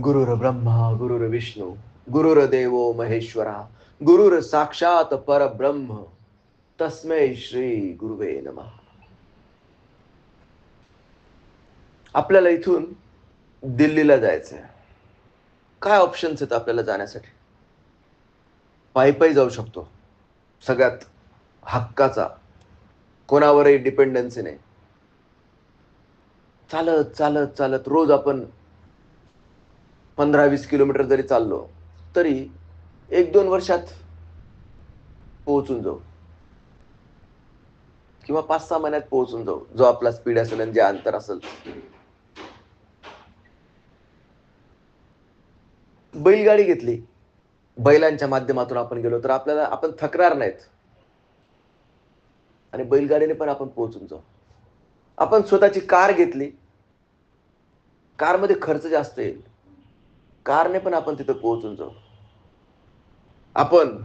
गुरुर ब्रह्मा गुरुर विष्णू गुरुर देवो महेश्वरा गुरुर साक्षात परब्रह्म. तस्मै श्री गुरुवे नमः. आपल्याला इथून दिल्लीला जायचंय. काय ऑप्शन्स आहेत आपल्याला जाण्यासाठी? पायी पायी जाऊ शकतो. सगळ्यात हक्काचा कोणावरही डिपेंडन्सी नाही. चालत चालत चालत रोज आपण पंधरा वीस किलोमीटर जरी चाललो तरी एक दोन वर्षात पोहोचून जाऊ. किंवा पाच सहा महिन्यात पोहोचून जाऊ जो आपला स्पीड असेल आणि जे अंतर असेल. बैलगाडी घेतली बैलांच्या माध्यमातून आपण गेलो तर आपल्याला आपण थकणार नाहीत. आणि बैलगाडीने पण आपण पोहोचून जाऊ. आपण स्वतःची कार घेतली कारमध्ये खर्च जास्त येईल. कारने पण आपण तिथं पोहोचून जाऊ. आपण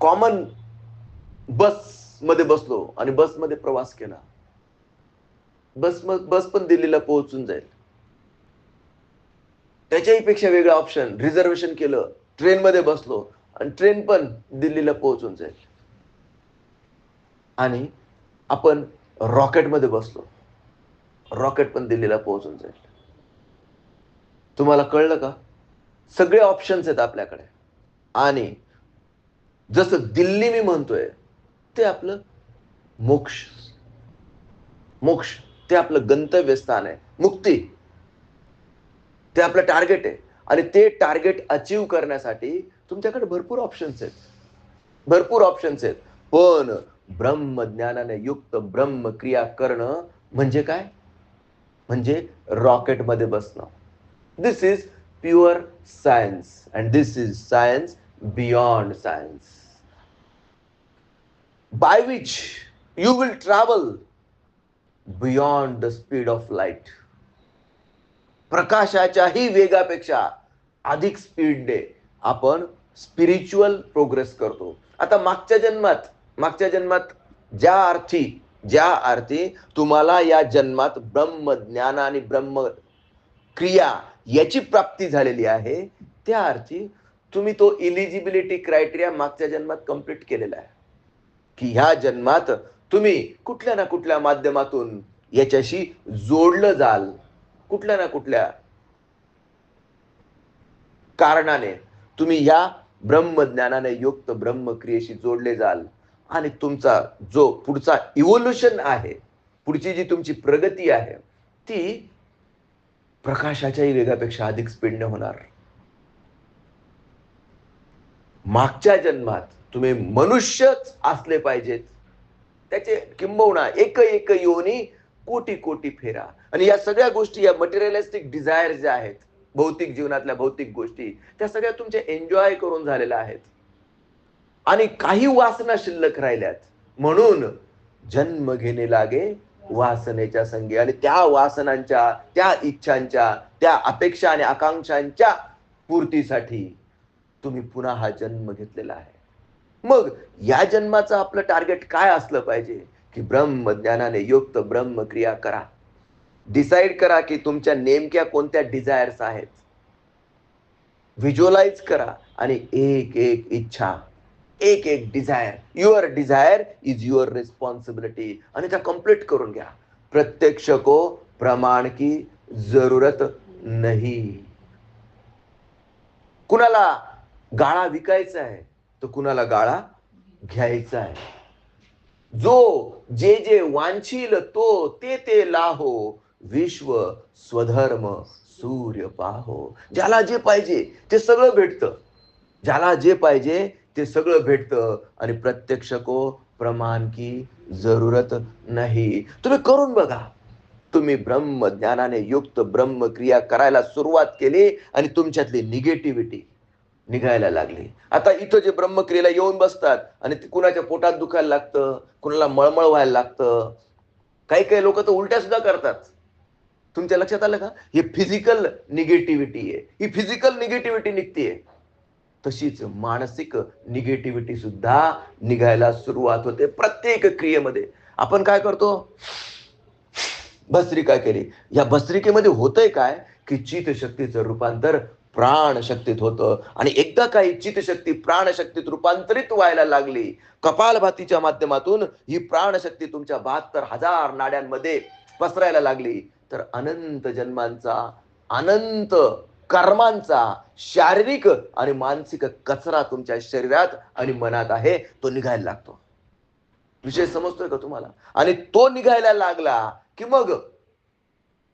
कॉमन बसमध्ये बसलो आणि बसमध्ये प्रवास केला. बस बस पण दिल्लीला पोहोचून जाईल. त्याच्याही पेक्षा वेगळं ऑप्शन रिझर्वेशन केलं ट्रेनमध्ये बसलो आणि ट्रेन पण दिल्लीला पोहोचून जाईल. आणि आपण रॉकेटमध्ये बसलो. रॉकेट पण दिल्लीला पोहोचून जाईल. तुम्हाला कळलं का? सगळे ऑप्शन्स आहेत आपल्याकडे. आणि जसं दिल्ली मी म्हणतोय ते आपलं मोक्ष. मोक्ष. ते आपलं गंतव्यस्थान आहे. मुक्ती. ते आपलं टार्गेट आहे. आणि ते टार्गेट अचीव करण्यासाठी तुमच्याकडे भरपूर ऑप्शन्स आहेत. भरपूर ऑप्शन्स आहेत. पण ब्रह्मज्ञानाने युक्त ब्रह्म क्रिया करणं म्हणजे काय? म्हणजे रॉकेटमध्ये बसणं. This is pure science and this is science beyond science by which you will travel beyond the speed of light. प्रकाशाच्याही वेगापेक्षा अधिक स्पीडने आपण स्पिरिच्युअल प्रोग्रेस करतो आता मागच्या जन्मात मागच्या जन्मात ज्या अर्थी ज्या अर्थी तुम्हाला या जन्मात ब्रह्म ज्ञान आणि ब्रह्म क्रिया याची प्राप्ती झालेली आहे त्या अर्थी तुम्ही तो इलिजिबिलिटी क्रायटेरिया मागच्या जन्मात कंप्लीट केलेला आहे. की ह्या जन्मात तुम्ही कुठल्या ना कुठल्या माध्यमातून याच्याशी जोडलं जाल कुठल्या ना कुठल्या कारणाने तुम्ही ह्या ब्रह्मज्ञानाने युक्त ब्रह्मक्रियेशी जोडले जाल आणि तुमचा जो पुढचा इव्होल्युशन आहे पुढची जी तुमची प्रगती आहे ती प्रकाशाच्याही वेगापेक्षा अधिक स्पीडने होणार. मागच्या जन्मात तुम्ही मनुष्यच असले पाहिजेत. त्याचे किंबहुना एक एक योनी कोटी कोटी फेरा. आणि या सगळ्या गोष्टी या मटेरियलिस्टिक डिझायर ज्या आहेत भौतिक जीवनातल्या भौतिक गोष्टी त्या सगळ्या तुमच्या एन्जॉय करून झालेल्या आहेत. आणि काही वासना शिल्लक राहिल्यात. म्हणून जन्म घेणे लागे वासनेच्या संगी आणि त्या वासनांच्या त्या इच्छांच्या त्या अपेक्षा आणि आकांक्षांच्या पूर्तीसाठी तुम्ही पुन्हा हा जन्म घेतलेला आहे. मग या जन्माचं आपलं टार्गेट काय असलं पाहिजे? की ब्रह्मज्ञानाने युक्त ब्रह्मक्रिया करा. डिसाईड करा की तुमच्या नेमक्या कोणत्या डिझायर्स आहेत. व्हिज्युअलाइज करा आणि एक एक इच्छा एक एक desire your desire is your responsibility आणि त्या कंप्लीट करून घ्या. प्रत्यक्ष को प्रमाण की जरूरत नाही. कुणाला गाळा विकायचा आहे तर कुणाला गाळा घ्यायचा आहे. जो जे जे वांछील तो ते ते लाहो. विश्व स्वधर्म सूर्य पाहो. ज्याला जे पाहिजे ते सगळं भेटतं. ज्याला जे पाहिजे ते सगळं भेटतं आणि प्रत्यक्ष को प्रमाण की जरूरत नाही. तुम्ही करून बघा. तुम्ही ब्रह्म ज्ञानाने युक्त ब्रह्म क्रिया करायला सुरुवात केली आणि तुमच्यातली निगेटिव्हिटी निघायला लागली. आता इथं जे ब्रह्मक्रियेला येऊन बसतात आणि ते कुणाच्या पोटात दुखायला लागतं कुणाला मळमळ व्हायला लागतं काही काही लोक तर उलट्या सुद्धा करतात. तुमच्या लक्षात आलं का? हे फिजिकल निगेटिव्हिटी आहे. ही फिजिकल निगेटिव्हिटी निघतीये. तशीच मानसिक निगेटिव्हिटी सुद्धा निघायला सुरुवात होते प्रत्येक क्रियेमध्ये. आपण काय करतो? भस्त्रिका केली. या भस्त्रिकेमध्ये होतंय काय? की चितशक्तीचं रूपांतर प्राणशक्तीत होतं. आणि एकदा काही चितशक्ती प्राणशक्तीत रूपांतरित व्हायला लागली कपालभातीच्या माध्यमातून ही प्राणशक्ती तुमच्या बहात्तर हजार नाड्यांमध्ये पसरायला लागली तर अनंत जन्मांचा अनंत कर्मांचा शारीरिक आणि मानसिक कचरा तुमच्या शरीरात आणि मनात आहे तो निघायला लागतो. विषय समजतोय का तुम्हाला? आणि तो निघायला लागला की मग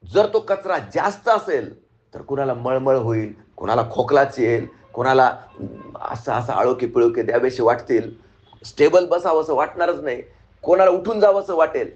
जर तो कचरा जास्त असेल तर कुणाला मळमळ होईल कुणाला खोकलाच येईल कुणाला असं असं आळोके पिळोके द्यावेसे वाटतील. स्टेबल बसावं असं वाटणारच नाही. कोणाला उठून जावं असं वाटेल.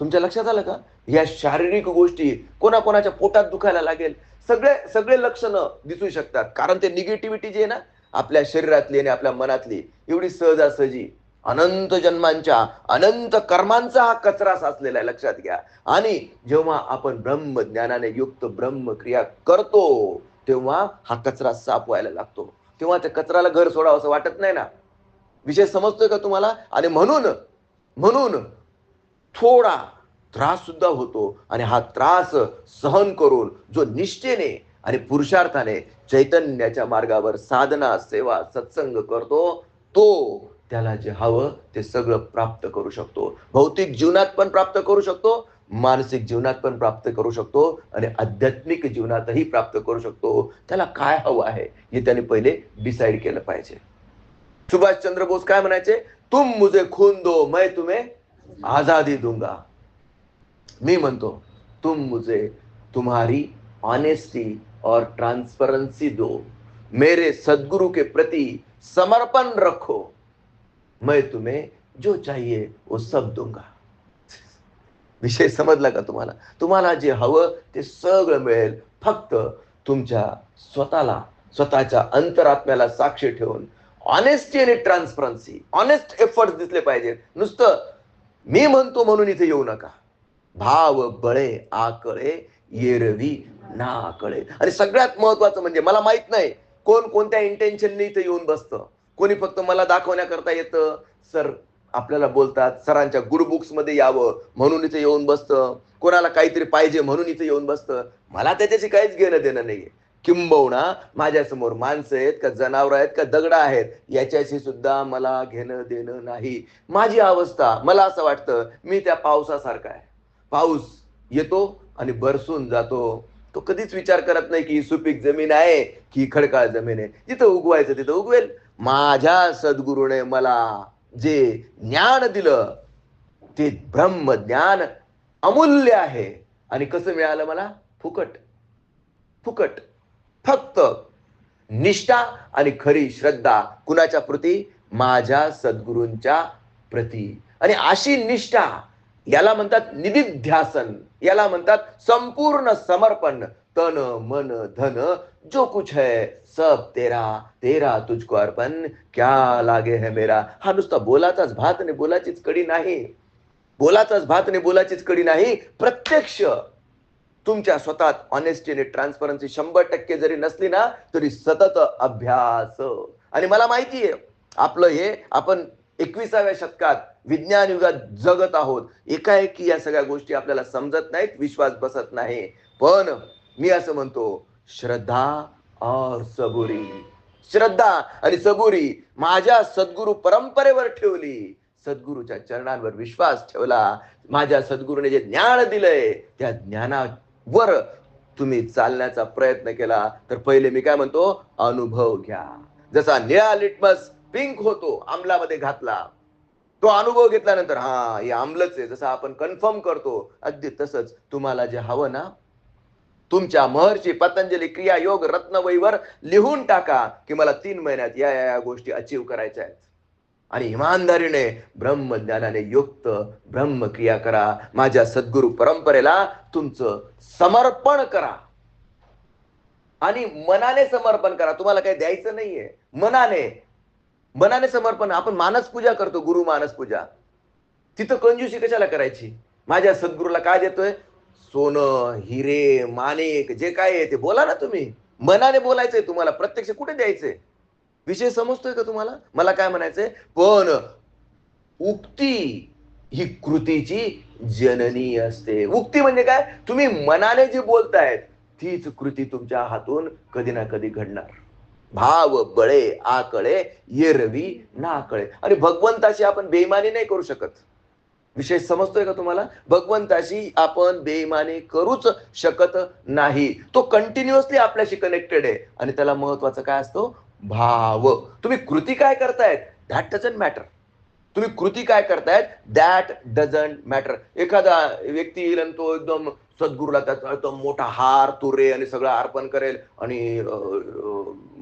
तुमच्या लक्षात आलं का? या शारीरिक गोष्टी कोणाकोणाच्या पोटात दुखायला लागेल. सगळे सगळे लक्षणं दिसू शकतात. कारण ते निगेटिव्हिटी जी आहे ना आपल्या शरीरातली आणि आपल्या मनातली एवढी सहजासहजी अनंत जन्मांच्या अनंत कर्मांचा हा कचरा साचलेला आहे लक्षात घ्या. आणि जेव्हा आपण ब्रह्म ज्ञानाने युक्त ब्रह्म क्रिया करतो तेव्हा हा कचरा साफ व्हायला लागतो. तेव्हा त्या कचऱ्याला घर सोडावं असं वाटत नाही ना. विषय समजतोय का तुम्हाला? आणि म्हणून म्हणून थोडा त्रास सुद्धा होतो आणि हा त्रास सहन करून जो निष्ठेने आणि पुरुषार्थाने चैतन्याच्या मार्गावर साधना सेवा सत्संग करतो तो त्याला जे हवं ते सगळं प्राप्त करू शकतो. भौतिक जीवनात पण प्राप्त करू शकतो मानसिक जीवनात पण प्राप्त करू शकतो आणि आध्यात्मिक जीवनातही प्राप्त करू शकतो. त्याला काय हवं आहे हे त्याने पहिले डिसाईड केलं पाहिजे. सुभाष चंद्र बोस काय म्हणायचे? तुम मुझे खून दो मैं तुम्हें आजादी दूंगा। मी म्हणतो तुम मुझे तुम्हारी ऑनेस्टी और ट्रान्सपरन्सी दो। मेरे सदगुरु के प्रति समर्पण रखो। मैं तुम्हें जो चाहिए वो सब दूंगा। विषय समजला का तुम्हाला? तुम्हाला जे हवं ते सगळं मिळेल। फक्त तुमच्या स्वतःला स्वतःच्या अंतरात्म्याला साक्षी ठेवून ऑनेस्टी आणि ट्रान्सपरन्सी ऑनेस्ट एफर्ट दिसले पाहिजेत. नुसतं मी म्हणतो म्हणून इथे येऊ नका. भाव बळे आकळे येरवी ना आकळे आणि सगळ्यात महत्वाचं म्हणजे मला माहीत नाही कोण कोणत्या इंटेन्शनने इथे येऊन बसतं. कोणी फक्त मला दाखवण्याकरता येतं? सर आपल्याला बोलतात सरांच्या गुड बुक्समध्ये यावं म्हणून इथे येऊन बसतं. कोणाला काहीतरी पाहिजे म्हणून इथे येऊन बसतं. मला त्याच्याशी काहीच घेणं देणं नाहीये. किंबहुना माझ्यासमोर माणसं आहेत का जनावर आहेत का दगड आहेत याच्याशी सुद्धा मला घेणं देणं नाही. माझी अवस्था मला असं वाटतं मी त्या पावसासारखा आहे. पाऊस येतो आणि बरसून जातो. तो कधीच विचार करत नाही की ही सुपीक जमीन आहे की खडकाळ जमीन आहे. जिथं उगवायचं तिथं उगवेल. माझ्या सद्गुरूने मला जे ज्ञान दिलं ते ब्रह्म ज्ञान अमूल्य आहे. आणि कसं मिळालं मला? फुकट. फुकट. फक्त निष्ठा आणि खरी श्रद्धा कुणाच्या प्रती? माझ्या सद्गुरूंच्या प्रती. आणि अशी निष्ठा याला म्हणतात निधिध्यासन याला म्हणतात संपूर्ण समर्पण तन मन धन जो कुछ है सब तेरा तेरा तुझको अर्पण क्या लागे है मेरा? हा नुसता बोलाचाच भात आणि बोलाचीच कडी नाही. बोलाचाच भात आणि बोलाचीच कडी नाही. प्रत्यक्ष तुमच्या स्वतः ऑनेस्टी आणि ट्रान्सपरन्सी शंभर टक्के जरी नसली ना तरी सतत अभ्यास. आणि मला माहिती आहे आपलं हे आपण एकविसाव्या शतकात विज्ञान युगात जगत आहोत. एकाएकी या सगळ्या गोष्टी आपल्याला समजत नाहीत विश्वास बसत नाही. पण मी असं म्हणतो श्रद्धा और सबुरी. श्रद्धा आणि सबुरी माझ्या सद्गुरु परंपरेवर ठेवली. सद्गुरूच्या चरणांवर विश्वास ठेवला. माझ्या सद्गुरूने जे ज्ञान दिलंय त्या ज्ञाना वर. तुम्ही चालण्याचा प्रयत्न केला तर पहिले मी काय म्हणतो अनुभव घ्या. जसा निळा लिटमस पिंक होतो आमलामध्ये घातला तो अनुभव घेतल्यानंतर हा हे आमलच आहे. जसं आपण कन्फर्म करतो अगदी तसंच तुम्हाला जे हवं ना तुमच्या महर्षी पतंजली क्रिया योग रत्नवईवर लिहून टाका की मला तीन महिन्यात या या या गोष्टी अचीव करायच्या आहेत. आणि इमानदारीने ब्रह्मज्ञानाने युक्त ब्रह्मक्रिया करा. माझ्या सद्गुरु परंपरेला तुमचं समर्पण करा. आणि मनाने समर्पण करा. तुम्हाला काही द्यायचं नाहीये. मनाने. मनाने समर्पण. आपण मानस पूजा करतो गुरु मानस पूजा. तिथं कंजूसी कशाला करायची? माझ्या सद्गुरूला काय देतोय? सोनं हिरे माणिक जे काय आहे ते बोला ना तुम्ही. मनाने बोलायचंय तुम्हाला. प्रत्यक्ष कुठे द्यायचंय? विषय समजतोय का तुम्हाला? मला काय म्हणायचंय? पण उक्ती ही कृतीची जननी असते. उक्ती म्हणजे काय? तुम्ही मनाने जी बोलतायत तीच कृती तुमच्या हातून कधी ना कधी घडणार. भाव बळे आकळे ये रवी आणि भगवंताशी आपण बेईमानी नाही करू शकत. विषय समजतोय का तुम्हाला? भगवंताशी आपण बेईमानी करूच शकत नाही. तो कंटिन्युअसली आपल्याशी कनेक्टेड आहे. आणि त्याला महत्वाचं काय असतो? भाव. तुम्ही कृती काय करतायत? दॅट डझंट मॅटर तुम्ही कृती काय करतायत? दॅट डझंट मॅटर एखादा व्यक्ती येईल आणि तो एकदम सद्गुरूला त्याचा तो मोठा हार तुरे आणि सगळं अर्पण करेल आणि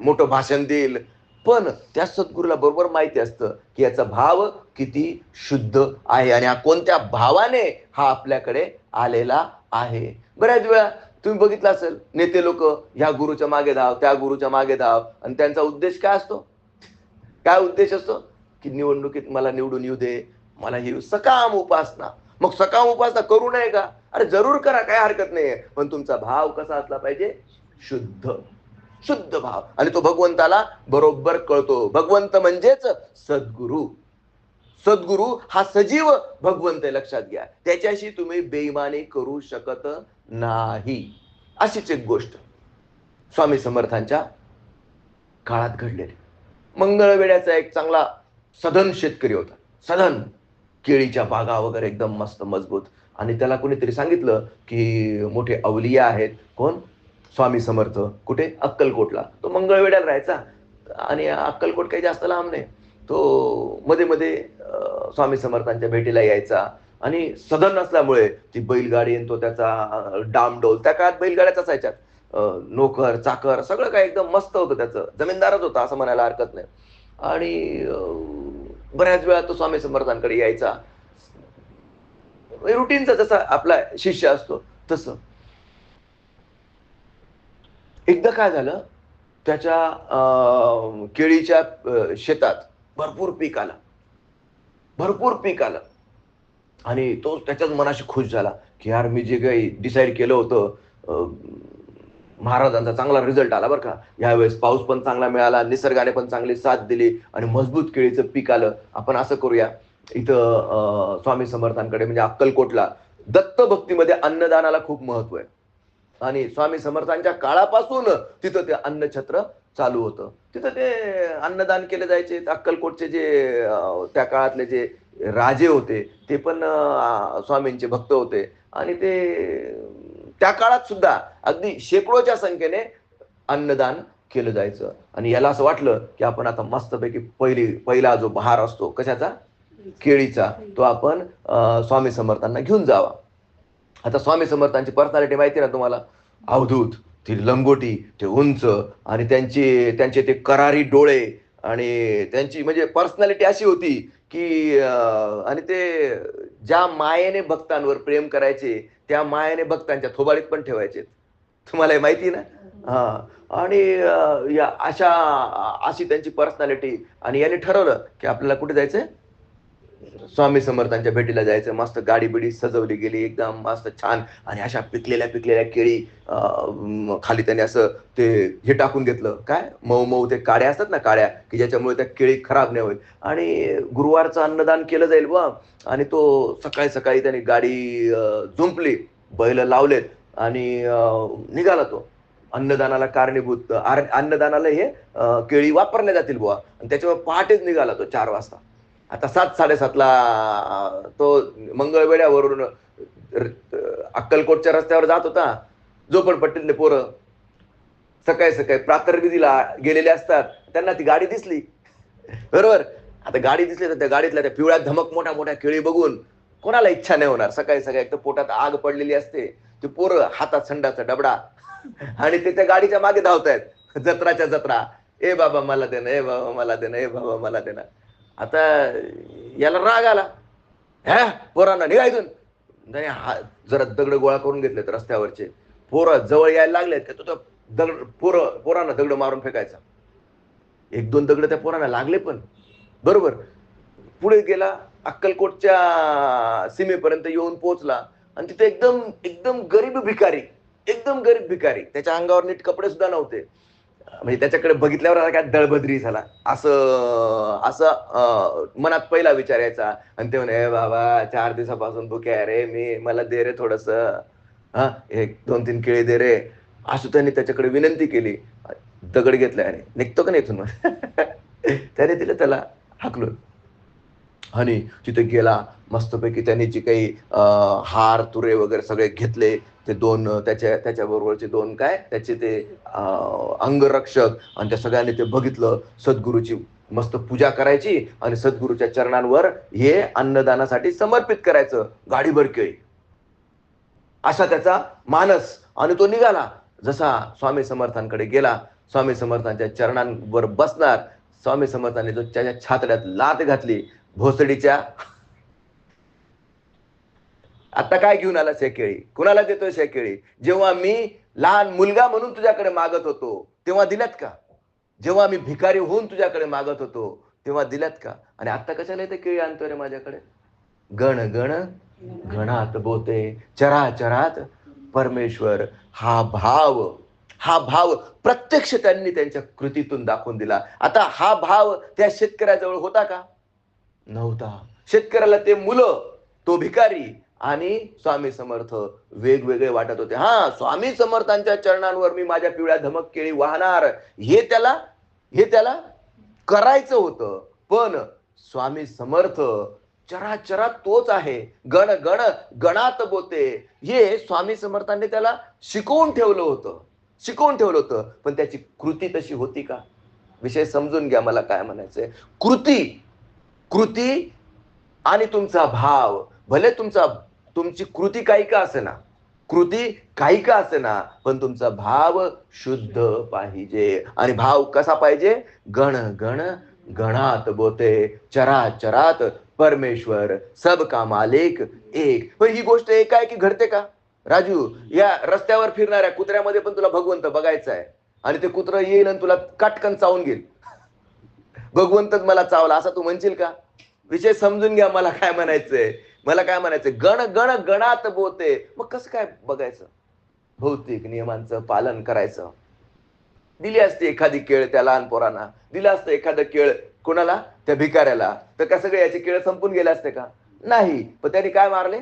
मोठं भाषण देईल. पण त्या सद्गुरूला बरोबर माहिती असतं की याचा भाव किती शुद्ध आहे आणि हा कोणत्या भावाने हा आपल्याकडे आलेला आहे? बऱ्याच वेळा तुम्ही बघितलं असेल नेते लोक ह्या गुरुच्या मागे धाव त्या गुरुच्या मागे धाव आणि त्यांचा उद्देश काय असतो? काय उद्देश असतो? की निवडणुकीत मला निवडून येऊ दे मला ही सकाम उपासना. मग सकाम उपासना करू नये का? अरे जरूर करा काय हरकत नाहीये. पण तुमचा भाव कसा असला पाहिजे? शुद्ध. शुद्ध भाव. आणि तो भगवंताला बरोबर कळतो. भगवंत म्हणजेच सद्गुरू. सद्गुरू हा सजीव भगवंत आहे लक्षात घ्या. त्याच्याशी तुम्ही बेईमानी करू शकत नाही. अशीच एक गोष्ट. स्वामी समर्थांच्या काळात घडलेली. मंगळवेड्याचा एक चांगला सधन शेतकरी होता. सधन केळीच्या बागा वगैरे एकदम मस्त मजबूत. आणि त्याला कोणीतरी सांगितलं की मोठे अवलिया आहेत. कोण? स्वामी समर्थ. कुठे? अक्कलकोटला. तो मंगळवेड्याला राहायचा. आणि अक्कलकोट काही जास्त लांब नाही. तो मध्ये मध्ये स्वामी समर्थांच्या भेटीला यायचा. आणि सदन असल्यामुळे ती बैलगाडी आणि तो त्याचा डामडोल त्या काळात बैलगाड्याच असायच्यात नोकर चाकर सगळं काय एकदम मस्त होतं त्याचं. जमीनदारच होता असं म्हणायला हरकत नाही. आणि बऱ्याच वेळा तो स्वामी समर्थांकडे यायचा. म्हणजे रुटीनचा जसा आपला शिष्य असतो तसं. एकदा काय झालं? त्याच्या केळीच्या शेतात भरपूर पीक आलं. भरपूर पीक आलं. आणि तो त्याच्याच मनाशी खुश झाला की यार मी जे काही डिसाईड केलं होतं महाराजांचा चांगला रिझल्ट आला बरं का. यावेळेस पाऊस पण चांगला मिळाला निसर्गाने पण चांगली साथ दिली आणि मजबूत केळीचं पीक आलं. आपण असं करूया. इथं स्वामी समर्थांकडे म्हणजे अक्कलकोटला दत्त भक्तीमध्ये अन्नदानाला खूप महत्त्व आहे. आणि स्वामी समर्थांच्या काळापासून तिथं ते अन्नछत्र चालू होतं. तिथं ते अन्नदान केले जायचे. अक्कलकोटचे जे त्या काळातले जे राजे होते ते पण स्वामींचे भक्त होते. आणि ते त्या काळात सुद्धा अगदी शेकडोच्या संख्येने अन्नदान केलं जायचं. आणि याला असं वाटलं की आपण आता मस्तपैकी पहिली पहिला जो बहार असतो कशाचा? केळीचा तो आपण स्वामी समर्थांना घेऊन जावा. आता स्वामी समर्थांची पर्सनॅलिटी माहिती ना तुम्हाला? अवधूत ती लंगोटी ते उंच आणि त्यांची त्यांचे ते करारी डोळे आणि त्यांची म्हणजे पर्सनॅलिटी अशी होती की आणि ते ज्या मायेने भक्तांवर प्रेम करायचे त्या मायेने भक्तांच्या थोबाडीत पण ठेवायचे. तुम्हाला हे माहिती ना? हा. आणि या अशा अशी त्यांची पर्सनॅलिटी आणि याने ठरवलं की आपल्याला कुठे जायचंय? स्वामी समर्थांच्या भेटीला जायचं मस्त गाडी बिडी सजवली गेली एकदम मस्त छान. आणि अशा पिकलेल्या पिकलेल्या केळी खाली त्याने असं ते हे टाकून घेतलं. काय? मऊ मऊ ते काड्या असतात ना काड्या की ज्याच्यामुळे त्या केळी खराब नाही होईल आणि गुरुवारचं अन्नदान केलं जाईल बा आणि तो सकाळी सकाळी त्याने गाडी झुंपली बैल लावलेत आणि निघाला तो. अन्नदानाला कारणीभूत अन्नदानाला हे केळी वापरल्या जातील बुवा. आणि त्याच्यामुळे पहाटेच निघाला तो चार वाजता. आता सात साडेसातला तो मंगळवेड्यावरून अक्कलकोटच्या रस्त्यावर जात होता. झोपडपट्टीतले पोरं सकाळी सकाळी प्रातर्विधीला गेलेले असतात. त्यांना ती गाडी दिसली. बरोबर? आता गाडी दिसली तर त्या गाडीतल्या त्या पिवळ्या धमक मोठ्या मोठ्या केळी बघून कोणाला इच्छा नाही होणार. सकाळी सकाळी एक तर पोटात आग पडलेली असते. ते पोरं हातात संडाचा डबडा आणि ते त्या गाडीच्या मागे धावतायत. जत्राच्या जत्रा. ए बाबा मला देणं ए बाबा मला देणं ए बाबा मला देणं. आता याला राग आला. ह्या पोरांना निघायतून त्याने हा जरा दगड गोळा करून घेतलेत रस्त्यावरचे. पोरं जवळ यायला लागलेत का? तो दगड पोरं पोरांना दगड मारून फेकायचा. एक दोन दगड त्या पोरांना लागले पण. बरोबर. पुढे गेला अक्कलकोटच्या सीमेपर्यंत येऊन पोहोचला. आणि तिथे एकदम एकदम गरीब भिकारी एकदम गरीब भिकारी. त्याच्या अंगावर नीट कपडे सुद्धा नव्हते. म्हणजे त्याच्याकडे बघितल्यावर आता काय दळभद्री झाला. असं असं मनात पहिला विचार यायचा. आणि ते म्हणे बाबा चार दिवसापासून भुके आहे रे मी मला दे रे थोडस. हा एक दोन तीन केळी दे रे. असं त्याने त्याच्याकडे विनंती केली. दगड घेतला आणि निघतो का नाही इथून त्याने दिलं त्याला हाकलून. आणि तिथे गेला. मस्तपैकी त्यांनी जे काही अं, हार तुरे वगैरे सगळे घेतले. ते दोन त्याच्या त्याच्या बरोबरचे दोन काय? त्याचे ते अं, अंगरक्षक आणि त्या सगळ्यांनी ते बघितलं. सद्गुरूची मस्त पूजा करायची आणि सद्गुरूच्या चरणांवर हे अन्नदानासाठी समर्पित करायचं. गाडीभर केळी असा त्याचा मानस. आणि तो निघाला. जसा स्वामी समर्थांकडे गेला स्वामी समर्थांच्या चरणांवर बसणार स्वामी समर्थांनी तो त्याच्या छातड्यात लात घातली. भोसडीच्या आता काय घेऊन आलास आला केळी कुणाला देतोय केळी जेव्हा मी लहान मुलगा म्हणून तुझ्याकडे मागत होतो तेव्हा दिल्यात का? जेव्हा मी भिकारी होऊन तुझ्याकडे मागत होतो तेव्हा दिल्यात का? आणि आता कशाला येते केळी आणतोय रे माझ्याकडे? गण गण गणात बोते चरा चरात परमेश्वर हा भाव हा भाव प्रत्यक्ष त्यांनी त्यांच्या कृतीतून दाखवून दिला. आता हा भाव त्या शेतकऱ्याजवळ होता का? नव्हता. शेतकऱ्याला ते मुलं तो भिकारी आणि स्वामी समर्थ वेगवेगळे वाटत होते. हा स्वामी समर्थांच्या चरणांवर मी माझ्या पिवळ्या धमक केळी वाहणार. हे त्याला हे त्याला करायचं होतं. पण स्वामी समर्थ चराचरात तोच आहे. गण गण गणात बोते. हे स्वामी समर्थांनी त्याला शिकवून ठेवलं होतं. शिकवून ठेवलं होतं. पण त्याची कृती तशी होती का? विषय समजून घ्या मला काय म्हणायचंय. कृती कृती आणि तुमचा भाव. भले तुमचा तुमची कृती काही का असेना? कृती काही का असेना? पण तुमचा भाव शुद्ध पाहिजे. आणि भाव कसा पाहिजे? गण गण गणात बोते. चरा चरात परमेश्वर सब का मालिक एक. पण ही गोष्ट एक आहे की घडते का? राजू या रस्त्यावर फिरणाऱ्या कुत्र्यामध्ये पण तुला भगवंत बघायचा आहे आणि ते कुत्र येईल आणि तुला काटकन चावून घेईल. भगवंतच मला चावला असं तू म्हणशील का? विषय समजून घ्या मला काय म्हणायचंय. मला काय म्हणायचं गण गण गणात बोते. मग कसं काय बघायचं? भौतिक नियमांचं पालन करायचं. दिली असते एखादी केळ त्या लहान पोरांना. दिलं असतं एखादं केळ कोणाला? त्या भिकाऱ्याला. तर का सगळे याचे केळ संपून गेले असते का? नाही. पण त्यांनी काय मारले?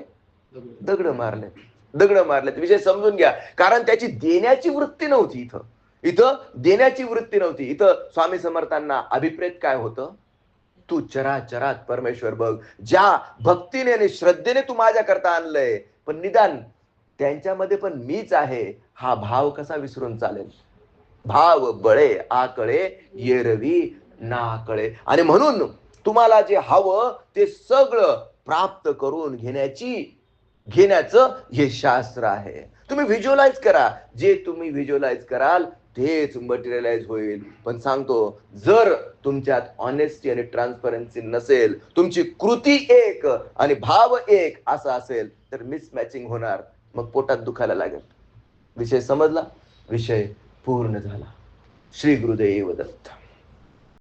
दगड मारले. दगड मारले. विषय समजून घ्या. कारण त्याची देण्याची वृत्ती नव्हती इथं. इथं देण्याची वृत्ती नव्हती. इथं स्वामी समर्थांना अभिप्रेत काय होतं? तू चराचरात परमेश्वर बघ. ज्या भक्तीने आणि श्रद्धेने तू माझ्या करता आणलंय पण निदान त्यांच्यामध्ये पण मीच आहे हा भाव कसा विसरून चालेल? भाव बळे आकळे येरवी नाकळे. आणि म्हणून तुम्हाला जे हवं ते सगळं प्राप्त करून घेण्याची घेण्याचं हे शास्त्र आहे. तुम्ही व्हिज्युअलाइज करा. जे तुम्ही व्हिज्युअलाइज कराल तेच मटेरियलाइज होईल. पण सांगतो जर तुमच्यात ऑनेस्टी आणि ट्रान्सपरन्सी नसेल तुमची कृती एक आणि भाव एक असा असेल तर मिसमॅचिंग होणार. मग पोटात दुखायला लागेल. विषय समजला? विषय पूर्ण झाला. श्री गुरुदेव दत्त.